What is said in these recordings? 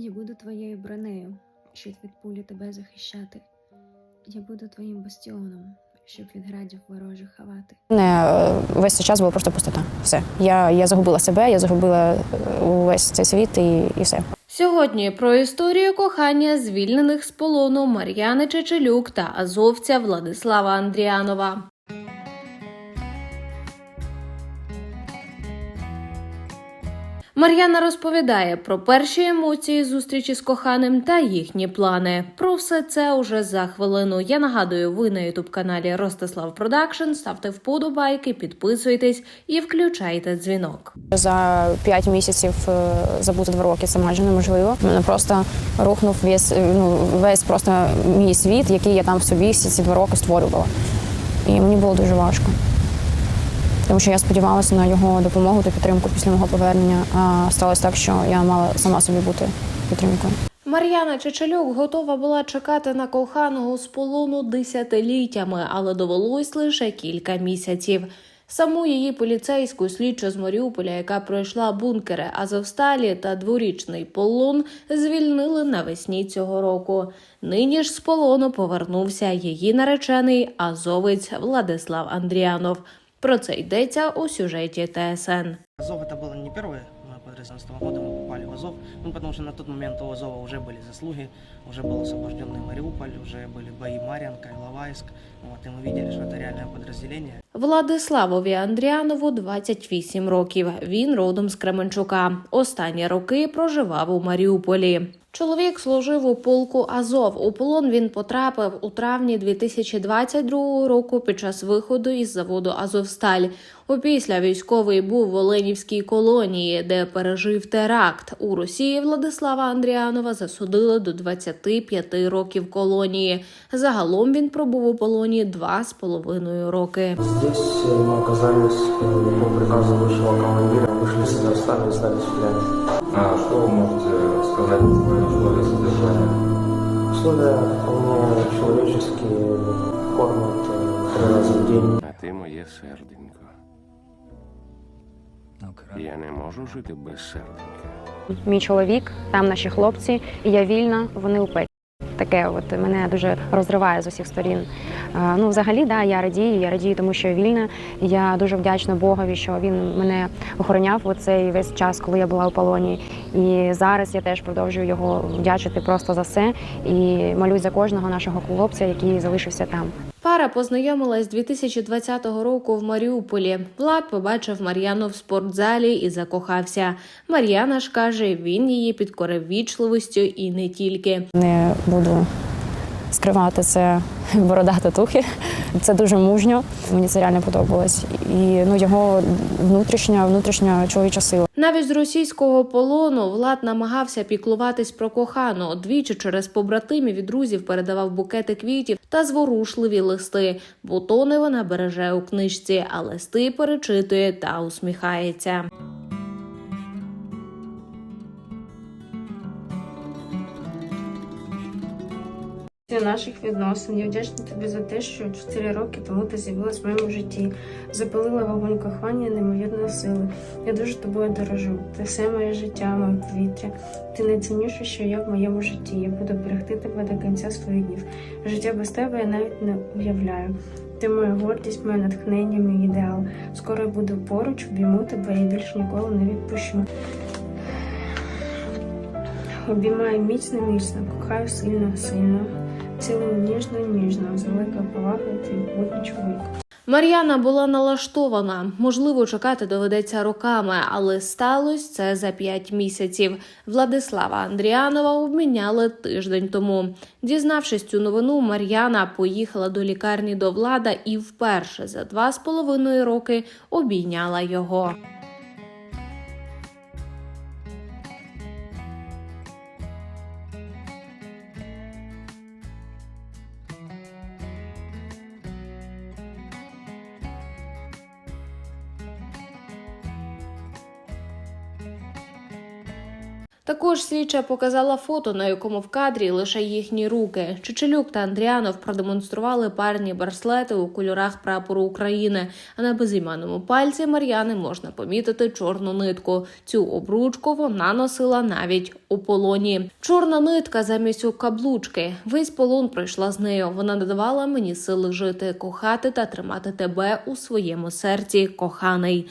Я буду твоєю бронею, щоб від пулі тебе захищати. Я буду твоїм бастіоном, щоб від градів ворожих ховати. Не е, весь цей час була просто пустота. Все. Я, я загубила себе, я загубила е, увесь цей світ і, і все. Сьогодні про історію кохання звільнених з полону Мар'яни Чечелюк та азовця Владислава Андріанова. Мар'яна розповідає про перші емоції зустрічі з коханим та їхні плани. Про все це уже за хвилину. Я нагадую, ви на ютуб каналі Ростислав Продакшн. Ставте вподобайки, підписуйтесь і включайте дзвінок. За п'ять місяців е, забути два роки це майже неможливо. Мене просто рухнув весь, е, ну, весь просто мій світ, який я там в собі всі ці два роки створювала. І мені було дуже важко. Тому що я сподівалася на його допомогу та підтримку після мого повернення. А сталося так, що я мала сама собі бути підтримкою. Мар'яна Чечелюк готова була чекати на коханого з полону десятиліттями, але довелось лише кілька місяців. Саму її поліцейську слідчу з Маріуполя, яка пройшла бункери Азовсталі та дворічний полон, звільнили навесні цього року. Нині ж з полону повернувся її наречений азовець Владислав Андріанов. Про це йдеться у сюжеті ТСН. Азов это было не первое мое подразделение года, мы попали в Азов, ну потому что на тот момент у Азова уже были заслуги, уже был освобожденный Мариуполь, уже были бои Марьянка, Иловайск, вот, и мы видели, что это реальное подразделение. Владиславові Андріанову 28 років. Він родом з Кременчука. Останні роки проживав у Маріуполі. Чоловік служив у полку Азов. У полон він потрапив у травні 2022 року під час виходу із заводу Азовсталь. Опісля військовий був в Оленівській колонії, де пережив теракт. У Росії Владислава Андріанова засудили до 25 років колонії. Загалом він пробув у полоні два з половиною роки. Здесь мы оказались э, по приказу высшего командира, вышли с Казахстана и стали стрелять. А что вы можете сказать про свои условия содержания? Условия вполне человеческие, кормят э, три раза в день. А ти моє серденько. Я не можу жити без серденька. Мій чоловік, там наші хлопці, і я вільна, вони у пеклі. Таке от мене дуже розриває з усіх сторін. Е, Ну, взагалі, да, я радію. Я радію, тому що я вільна. Я дуже вдячна Богові, що він мене охороняв у цей весь час, коли я була у полоні. І зараз я теж продовжую його вдячити просто за все. І молюсь за кожного нашого хлопця, який залишився там. Пара познайомилась 2020 року в Маріуполі. Влад побачив Мар'яну в спортзалі і закохався. Мар'яна ж каже, він її підкорив вічливостю і не тільки. Не буду скривати це борода татухи. Це дуже мужньо. Мені це реально подобалось. І ну його внутрішня, внутрішня чоловіча сила. Навіть з російського полону Влад намагався піклуватись про кохану. Двічі через побратимів і друзів передавав букети квітів та зворушливі листи. Бутони вона береже у книжці, а листи перечитує та усміхається. Наших відносин. Я вдячна тобі за те, що 4 роки тому ти з'явилась в моєму житті, запалила вогонь кохання неймовірної сили. Я дуже тобою дорожу. Ти все моє життя, моє повітря. Ти найцінніше, що є в моєму житті. Я буду берегти тебе до кінця своїх днів. Життя без тебе я навіть не уявляю. Ти моя гордість, моє натхнення, мій ідеал. Скоро я буду поруч, обійму тебе і більш ніколи не відпущу. Обіймаю міцно, міцно, кохаю сильно, сильно. Цілую ніжно, ніжно, з великою повагою твій будній чоловік. Мар'яна була налаштована. Можливо, чекати доведеться роками, але сталося це за п'ять місяців. Владислава Андріанова обміняли тиждень тому. Дізнавшись цю новину, Мар'яна поїхала до лікарні до влада і вперше за два з половиною роки обійняла його. Також слідча показала фото, на якому в кадрі лише їхні руки. Чечелюк та Андріанов продемонстрували парні браслети у кольорах прапору України. А на безіменному пальці Мар'яни можна помітити чорну нитку. Цю обручку вона носила навіть у полоні. Чорна нитка замість у каблучки. Весь полон пройшла з нею. Вона додавала мені сили жити, кохати та тримати тебе у своєму серці, коханий.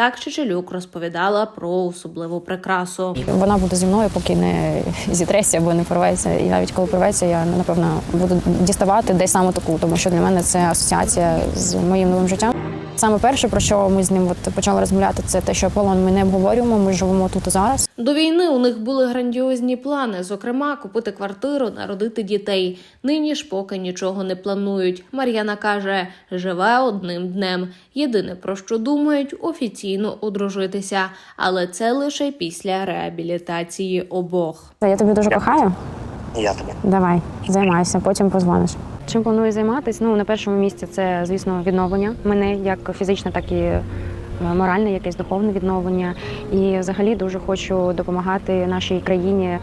Так Чечелюк розповідала про особливу прикрасу. Вона буде зі мною, поки не зітреться або не порветься. І навіть коли порветься, я напевно буду діставати десь саме таку, тому що для мене це асоціація з моїм новим життям. Саме перше, про що ми з ним от почали розмовляти, це те, що полон ми не обговорюємо. Ми живемо тут і зараз. До війни у них були грандіозні плани, зокрема, купити квартиру, народити дітей. Нині ж поки нічого не планують. Мар'яна каже, живе одним днем. Єдине про що думають офіційно одружитися, але це лише після реабілітації обох. Я тебе дуже кохаю. Я тебе. Давай, займайся, потім позвониш. Чим планую займатися? Ну на першому місці це, звісно, відновлення мене як фізичне, так і е, моральне, якесь духовне відновлення. І взагалі дуже хочу допомагати нашій країні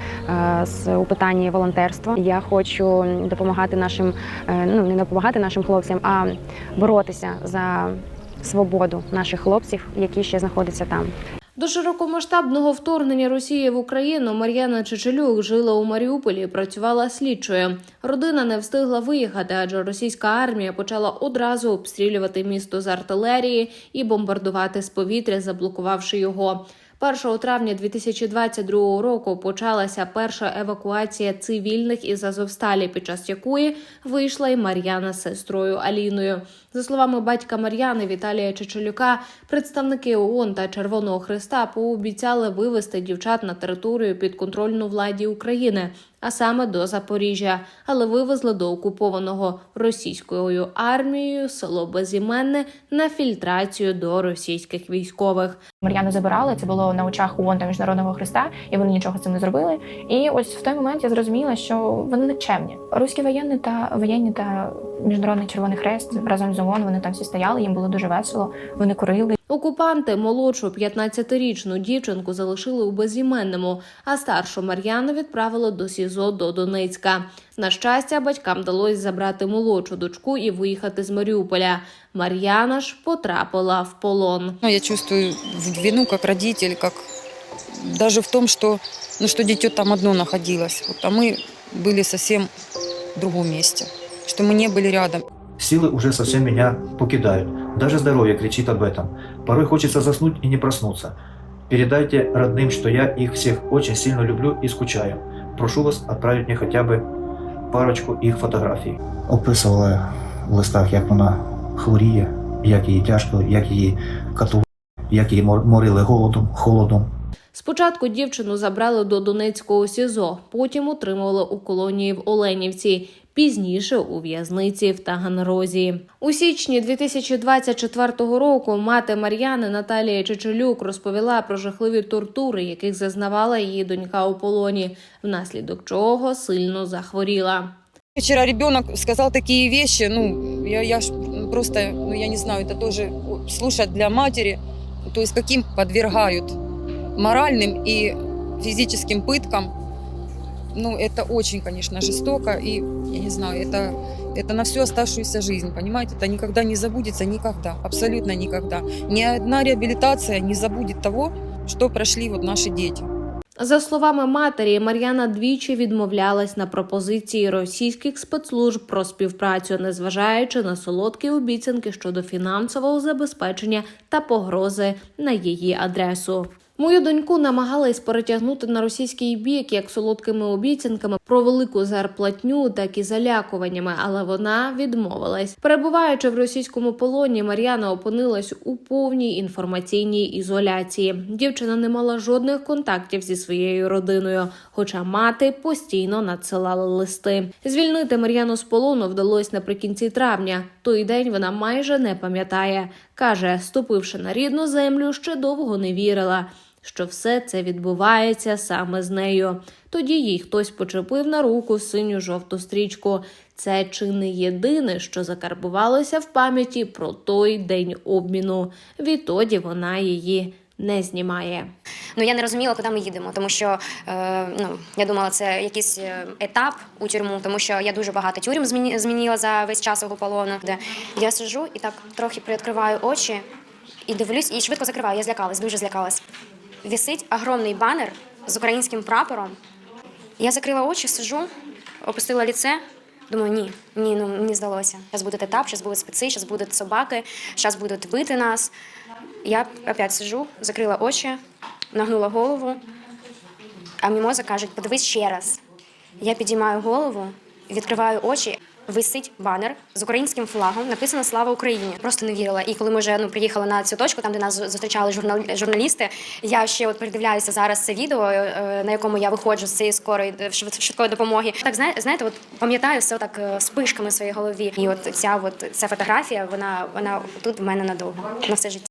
е, у питанні волонтерства. Я хочу допомагати нашим, е, ну не допомагати нашим хлопцям, а боротися за свободу наших хлопців, які ще знаходяться там. До широкомасштабного вторгнення Росії в Україну Мар'яна Чечелюк жила у Маріуполі працювала слідчою. Родина не встигла виїхати, адже російська армія почала одразу обстрілювати місто з артилерії і бомбардувати з повітря, заблокувавши його. 1 травня 2022 року почалася перша евакуація цивільних із Азовсталі, під час якої вийшла й Мар'яна з сестрою Аліною. За словами батька Мар'яни Віталія Чечелюка, представники ООН та Червоного Христа пообіцяли вивести дівчат на територію підконтрольну владі України, а саме до Запоріжжя, але вивезли до окупованого російською армією село Безіменне на фільтрацію до російських військових. Мар'яну забирали, це було на очах ООН та Міжнародного Христа, і вони нічого з цим не зробили. І ось в той момент я зрозуміла, що вони никчемні. Руські воєнні та воєнні та Міжнародний Червоний Хрест разом з ООН, вони там всі стояли, їм було дуже весело. Вони курили. Окупанти молодшу 15-річну дівчинку залишили у безіменному, а старшу Мар'яну відправили до СІЗО до Донецька. На щастя, батькам вдалося забрати молодшу дочку і виїхати з Маріуполя. Мар'яна ж потрапила в полон. Ну, я чувствую вину как родитель, как даже в том, что, ну, что дитё там одно находилось, вот, а мы были совсем в другом месте, что мы не были рядом. Силы уже совсем меня покидают. Даже здоровье кричит об этом. Порой хочется заснуть и не проснуться. Передайте родным, что я их всех очень сильно люблю и скучаю. Прошу вас отправить мне хотя бы парочку їх фотографій. Описували в листах, як вона хворіє, як їй тяжко, як її катували, як її мор- морили голодом, холодом. Спочатку дівчину забрали до Донецького СІЗО, потім утримували у колонії в Оленівці, пізніше у в'язниці в Таганрозі. У січні 2024 року мати Мар'яни Наталія Чечелюк розповіла про жахливі тортури, яких зазнавала її донька у полоні, внаслідок чого сильно захворіла. Вчера ребенок сказал такие вещи, ну, я, я ж просто, ну, я не знаю, это тоже слушать для матери, то есть каким подвергают моральным и физическим пыткам, ну, это очень, конечно, жестоко, и, я не знаю, это, это на всю оставшуюся жизнь, понимаете, это никогда не забудется, никогда, абсолютно никогда. Ни одна реабилитация не забудет того, что прошли вот наши дети. За словами матері, Мар'яна двічі відмовлялась на пропозиції російських спецслужб про співпрацю, незважаючи на солодкі обіцянки щодо фінансового забезпечення та погрози на її адресу. Мою доньку намагались перетягнути на російський бік як солодкими обіцянками про велику зарплатню, так і залякуваннями, але вона відмовилась. Перебуваючи в російському полоні, Мар'яна опинилась у повній інформаційній ізоляції. Дівчина не мала жодних контактів зі своєю родиною, хоча мати постійно надсилала листи. Звільнити Мар'яну з полону вдалося наприкінці травня. Той день вона майже не пам'ятає. каже, ступивши на рідну землю, ще довго не вірила що все це відбувається саме з нею. Тоді їй хтось почепив на руку синю жовту стрічку. Це чи не єдине, що закарбувалося в пам'яті про той день обміну. Відтоді вона її не знімає. Ну я не розуміла, куди ми їдемо, тому що е, ну я думала, це якийсь е, етап у тюрму, тому що я дуже багато тюрем зміні- змінила за весь час свого полону. Де я сижу і так трохи приоткриваю очі і дивлюсь, і швидко закриваю. Я злякалась, дуже злякалась. Висить огромний банер з українським прапором. Я закрила очі, сижу, опустила ліце. Думаю, ні, ні, ну мені здалося. Зараз буде етап, зараз будуть спеці, зараз будуть собаки, зараз будуть бити нас. Я опять сижу, закрила очі, нагнула голову, а мій мозок каже, подивись ще раз. Я підіймаю голову, відкриваю очі. Висить банер з українським флагом, написано Слава Україні. Просто не вірила. І коли ми вже ну приїхали на цю точку, там де нас зустрічали журнал... журналісти, я ще от передивляюся зараз це відео, е, на якому я виходжу з цієї скорої е, швидкої допомоги. Так знає- знаєте, от пам'ятаю все так е, спишками в своїй голові. І от ця от ця фотографія, вона вона тут в мене надовго на все життя.